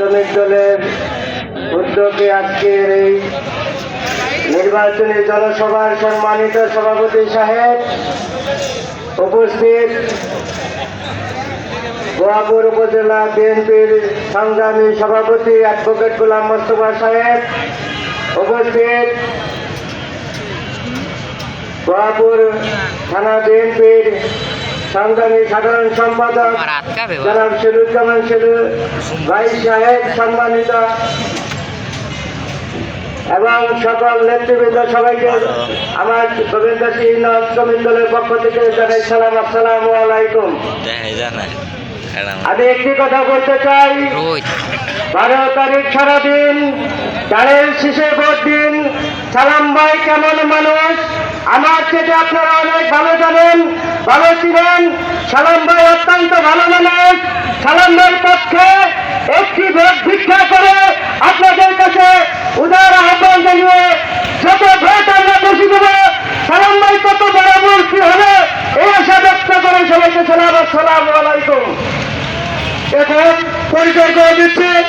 শ্রমিক দলের উদ্যোগে আজকের এই নির্বাচনী জনসভার সম্মানিত সভাপতি সাহেব উপস্থিত গোয়াপুর উপজেলা বিএনপির সংগ্রামী সভাপতি অ্যাডভোকেট গোলাম মোস্তফা সাহেব উপস্থিত গোয়াপুর থানা বিএনপির সংগ্রামী সাধারণ সম্পাদক। জনাব শিরুজ্জামান শিরু ভাই সাহেব সম্মানিত এবং সকল নেতৃবৃন্দ সবাইকে আমার গোবিন্দ সিং শ্রমিক দলের পক্ষ থেকে জানাই সালাম আসসালামু আলাইকুম। আমি একটি কথা বলতে চাই। বারো তারিখ সারাদিন গাড়ির শীষে ভোট দিন সালাম ভাই কেমন মানুষ? আমার থেকে আপনারা অনেক ভালো জানেন, ভালো ছিলেন। সালাম ভাই অত্যন্ত ভালো মানুষ। সালাম ভাই পক্ষে একটি ভোট ভিক্ষা করে আপনাদের কাছে উদার আহ্বান জানিয়ে যত ভোট আমরা বেশি দেব, সালাম ভাই কত বড় মূর্তি হবে এই আশা ব্যক্ত করে সবাইকে সালাম, আসসালামু আলাইকুম। এখন পরিচয় করে দিচ্ছি।